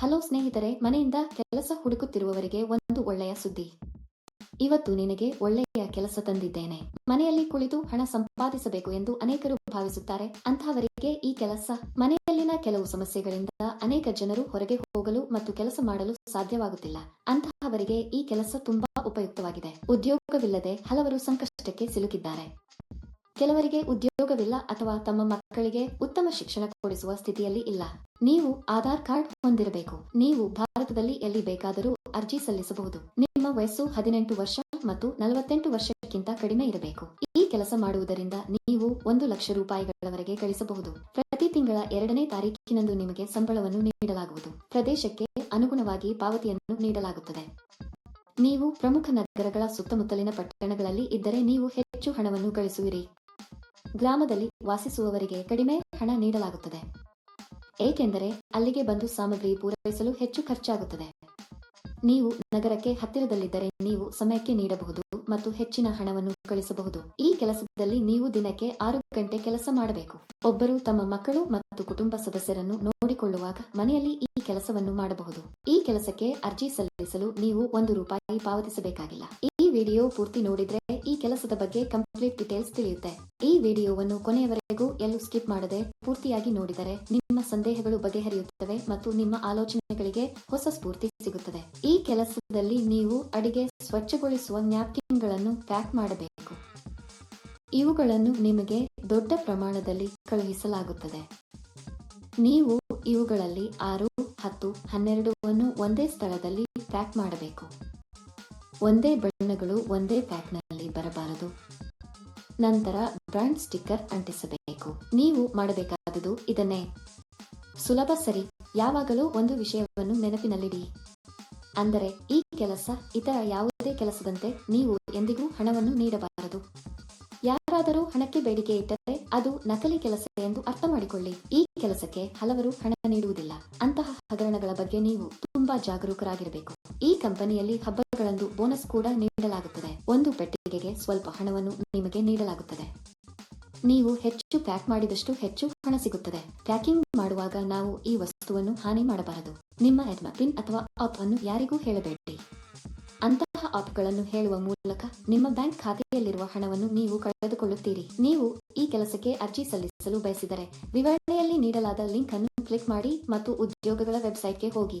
Hello ಸ್ನೇಹಿತರೆ, ಮನೆಯಿಂದ ಕೆಲಸ ಹುಡುಕುತ್ತಿರುವವರಿಗೆ ಒಂದು ಒಳ್ಳೆಯ ಸುದ್ದಿ. ಇವತ್ತು ನಿನಗೆ ಒಳ್ಳೆಯ ಕೆಲಸ ತಂದಿದ್ದೇನೆ. ಮನೆಯಲ್ಲಿ ಕುಳಿತು ಹಣ ಸಂಪಾದಿಸಬೇಕು ಎಂದು ಅನೇಕರು ಭಾವಿಸುತ್ತಾರೆ. ಅಂತಹವರಿಗೆ ಈ ಕೆಲಸ ಮನೆಯಲ್ಲಿನ ಕೆಲವು ಸಮಸ್ಯೆಗಳಿಂದ ಅನೇಕ ಜನರು ಹೊರಗೆ ಹೋಗಲು ಮತ್ತು ಕೆಲಸ ಮಾಡಲು ಸಾಧ್ಯವಾಗುತ್ತಿಲ್ಲ. ಅಂತಹವರಿಗೆ ಈ ಕೆಲಸ ತುಂಬಾ ಉಪಯುಕ್ತವಾಗಿದೆ. ಉದ್ಯೋಗವಿಲ್ಲದೆ ಹಲವರು ಸಂಕಷ್ಟಕ್ಕೆ ಸಿಲುಕಿದ್ದಾರೆ. ಕೆಲವರಿಗೆ ಉದ್ಯೋಗವಿಲ್ಲ ಅಥವಾ ತಮ್ಮ ಮಕ್ಕಳಿಗೆ ಉತ್ತಮ ಶಿಕ್ಷಣ ಕೊಡಿಸುವ ಸ್ಥಿತಿಯಲ್ಲಿ ಇಲ್ಲ. ನೀವು ಆಧಾರ್ ಕಾರ್ಡ್ ಹೊಂದಿರಬೇಕು. ನೀವು ಭಾರತದಲ್ಲಿ ಎಲ್ಲಿ ಬೇಕಾದರೂ ಅರ್ಜಿ ಸಲ್ಲಿಸಬಹುದು. ನಿಮ್ಮ ವಯಸ್ಸು ಹದಿನೆಂಟು ವರ್ಷ ಮತ್ತು ನಲವತ್ತೆಂಟು ವರ್ಷಕ್ಕಿಂತ ಕಡಿಮೆ ಇರಬೇಕು. ಈ ಕೆಲಸ ಮಾಡುವುದರಿಂದ ನೀವು ಒಂದು ಲಕ್ಷ ರೂಪಾಯಿಗಳವರೆಗೆ ಗಳಿಸಬಹುದು. ಪ್ರತಿ ತಿಂಗಳ ಎರಡನೇ ತಾರೀಕಿನಂದು ನಿಮಗೆ ಸಂಬಳವನ್ನು ನೀಡಲಾಗುವುದು. ಪ್ರದೇಶಕ್ಕೆ ಅನುಗುಣವಾಗಿ ಪಾವತಿಯನ್ನು ನೀಡಲಾಗುತ್ತದೆ. ನೀವು ಪ್ರಮುಖ ನಗರಗಳ ಸುತ್ತಮುತ್ತಲಿನ ಪಟ್ಟಣಗಳಲ್ಲಿ ಇದ್ದರೆ ನೀವು ಹೆಚ್ಚು ಹಣವನ್ನು ಗಳಿಸುವಿರಿ. ಗ್ರಾಮದಲ್ಲಿ ವಾಸಿಸುವವರಿಗೆ ಕಡಿಮೆ ಹಣ ನೀಡಲಾಗುತ್ತದೆ. ಏಕೆಂದರೆ ಅಲ್ಲಿಗೆ ಬಂದು ಸಾಮಗ್ರಿ ಪೂರೈಸಲು ಹೆಚ್ಚು ಖರ್ಚಾಗುತ್ತದೆ. ನೀವು ನಗರಕ್ಕೆ ಹತ್ತಿರದಲ್ಲಿದ್ದರೆ ನೀವು ಸಮಯಕ್ಕೆ ನೀಡಬಹುದು ಮತ್ತು ಹೆಚ್ಚಿನ ಹಣವನ್ನು ಗಳಿಸಬಹುದು ಈ ಕೆಲಸದಲ್ಲಿ ನೀವು ದಿನಕ್ಕೆ ಆರು ಗಂಟೆ ಕೆಲಸ ಮಾಡಬೇಕು. ಒಬ್ಬರು ತಮ್ಮ ಮಕ್ಕಳು ಮತ್ತು ಕುಟುಂಬ ಸದಸ್ಯರನ್ನು ನೋಡಿಕೊಳ್ಳುವಾಗ ಮನೆಯಲ್ಲಿ ಈ ಕೆಲಸವನ್ನು ಮಾಡಬಹುದು. ಈ ಕೆಲಸಕ್ಕೆ ಅರ್ಜಿ ಸಲ್ಲಿಸಲು ನೀವು ಒಂದು ರೂಪಾಯಿ ಪಾವತಿಸಬೇಕಾಗಿಲ್ಲ. ವಿಡಿಯೋ ಪೂರ್ತಿ ನೋಡಿದ್ರೆ ಈ ಕೆಲಸದ ಬಗ್ಗೆ ಕಂಪ್ಲೀಟ್ ಡೀಟೇಲ್ಸ್ ತಿಳಿಯುತ್ತೆ. ಈ ವಿಡಿಯೋವನ್ನು ಕೊನೆಯವರೆಗೂ ಎಲ್ಲೂ ಸ್ಕಿಪ್ ಮಾಡದೆ ಪೂರ್ತಿಯಾಗಿ ನೋಡಿದರೆ ನಿಮ್ಮ ಸಂದೇಹಗಳು ಬಗೆಹರಿಯುತ್ತವೆ ಮತ್ತು ನಿಮ್ಮ ಆಲೋಚನೆಗಳಿಗೆ ಹೊಸ ಸ್ಫೂರ್ತಿ ಸಿಗುತ್ತದೆ. ಈ ಕೆಲಸದಲ್ಲಿ ನೀವು ಅಡಿಗೆ ಸ್ವಚ್ಛಗೊಳಿಸುವ ನ್ಯಾಪ್ಕಿನ್ಗಳನ್ನು ಪ್ಯಾಕ್ ಮಾಡಬೇಕು. ಇವುಗಳನ್ನು ನಿಮಗೆ ದೊಡ್ಡ ಪ್ರಮಾಣದಲ್ಲಿ ಕಳುಹಿಸಲಾಗುತ್ತದೆ. ನೀವು ಇವುಗಳಲ್ಲಿ ಆರು, ಹತ್ತು, ಹನ್ನೆರಡು ಒಂದೇ ಸ್ಥಳದಲ್ಲಿ ಪ್ಯಾಕ್ ಮಾಡಬೇಕು. ಒಂದೇ ಬಣ್ಣಗಳು ಒಂದೇ ಪ್ಯಾಕ್ನಲ್ಲಿ ಬರಬಾರದು. ನಂತರ ಬ್ರಾಂಡ್ ಸ್ಟಿಕ್ಕರ್ ಅಂಟಿಸಬೇಕು. ನೀವು ಮಾಡಬೇಕಾದುದು ಇದನ್ನೇ. ಸುಲಭ ಸರಿ. ಯಾವಾಗಲೂ ಒಂದು ವಿಷಯವನ್ನು ನೆನಪಿನಲ್ಲಿಡಿ. ಅಂದರೆ ಈ ಕೆಲಸ ಇತರ ಯಾವುದೇ ಕೆಲಸದಂತೆ ನೀವು ಎಂದಿಗೂ ಹಣವನ್ನು ನೀಡಬಾರದು. ಯಾರಾದರೂ ಹಣಕ್ಕೆ ಬೇಡಿಕೆ ಇಟ್ಟರೆ ಅದು ನಕಲಿ ಕೆಲಸ ಎಂದು ಅರ್ಥ ಮಾಡಿಕೊಳ್ಳಿ ಈ ಕೆಲಸಕ್ಕೆ ಹಲವರು ಹಣ ನೀಡುವುದಿಲ್ಲ. ಅಂತಹ ಹಗರಣಗಳ ಬಗ್ಗೆ ನೀವು ತುಂಬಾ ಜಾಗರೂಕರಾಗಿರಬೇಕು. ಈ ಕಂಪನಿಯಲ್ಲಿ ಹಬ್ಬಗಳಂದು ಬೋನಸ್ ಕೂಡ ನೀಡಲಾಗುತ್ತದೆ. ಒಂದು ಪೆಟ್ಟಿಗೆಗೆ ಸ್ವಲ್ಪ ಹಣವನ್ನು ನಿಮಗೆ ನೀಡಲಾಗುತ್ತದೆ. ನೀವು ಹೆಚ್ಚು ಪ್ಯಾಕ್ ಮಾಡಿದಷ್ಟು ಹೆಚ್ಚು ಹಣ ಸಿಗುತ್ತದೆ. ಪ್ಯಾಕಿಂಗ್ ಮಾಡುವಾಗ ನಾವು ಈ ವಸ್ತುವನ್ನು ಹಾನಿ ಮಾಡಬಾರದು. ನಿಮ್ಮ ಎಡ್ಮ ಪಿನ್ ಅಥವಾ ಆಪ್ ಅನ್ನು ಯಾರಿಗೂ ಹೇಳಬೇಡಿ. ಅಂತಹ ಆಪ್ಗಳನ್ನು ಹೇಳುವ ಮೂಲಕ ನಿಮ್ಮ ಬ್ಯಾಂಕ್ ಖಾತೆಯಲ್ಲಿರುವ ಹಣವನ್ನು ನೀವು ಕಳೆದುಕೊಳ್ಳುತ್ತೀರಿ. ನೀವು ಈ ಕೆಲಸಕ್ಕೆ ಅರ್ಜಿ ಸಲ್ಲಿಸಲು ಬಯಸಿದರೆ ವಿವರಣೆಯಲ್ಲಿ ನೀಡಲಾದ ಲಿಂಕ್ ಅನ್ನು ಕ್ಲಿಕ್ ಮಾಡಿ ಮತ್ತು ಉದ್ಯೋಗಗಳ ವೆಬ್ಸೈಟ್ಗೆ ಹೋಗಿ.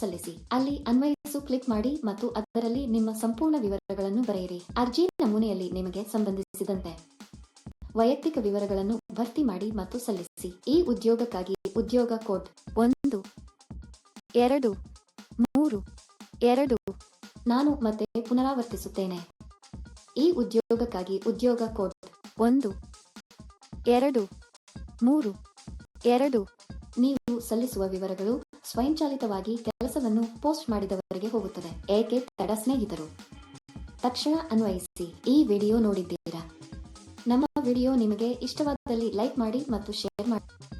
ಸಲ್ಲಿಸಿ. ಅಲ್ಲಿ ಅನ್ವಯಿಸು ಕ್ಲಿಕ್ ಮಾಡಿ ಮತ್ತು ಅದರಲ್ಲಿ ನಿಮ್ಮ ಸಂಪೂರ್ಣ ವಿವರಗಳನ್ನು ಬರೆಯಿರಿ. ಅರ್ಜಿ ನಮೂನೆಯಲ್ಲಿ ನಿಮಗೆ ಸಂಬಂಧಿಸಿದಂತೆ ವೈಯಕ್ತಿಕ ವಿವರಗಳನ್ನು ಭರ್ತಿ ಮಾಡಿ ಮತ್ತು ಸಲ್ಲಿಸಿ. ಈ ಉದ್ಯೋಗಕ್ಕಾಗಿ ಉದ್ಯೋಗ ಕೋಡ್ ಒಂದು, ಎರಡು, ಮೂರು, ಎರಡು, ನಾನು ಮತ್ತೆ ಪುನರಾವರ್ತಿಸುತ್ತೇನೆ. ಈ ಉದ್ಯೋಗಕ್ಕಾಗಿ ಉದ್ಯೋಗ ಕೋಡ್ ಒಂದು, ಎರಡು, ಮೂರು, ಎರಡು, ನೀವು ಸಲ್ಲಿಸುವ ವಿವರಗಳು ಸ್ವಯಂಚಾಲಿತವಾಗಿ ಕೆಲಸವನ್ನು ಪೋಸ್ಟ್ ಮಾಡಿದವರಿಗೆ ಹೋಗುತ್ತದೆ. ಏಕೆ? ತಡ ಸ್ನೇಹಿತರು. ತಕ್ಷಣ ಅನ್ವಯಿಸಿ. ಈ ವಿಡಿಯೋ ನೋಡಿದ್ದೀರಾ? ನಮ್ಮ ವಿಡಿಯೋ ನಿಮಗೆ ಇಷ್ಟವಾದಲ್ಲಿ ಲೈಕ್ ಮಾಡಿ ಮತ್ತು ಶೇರ್ ಮಾಡಿ.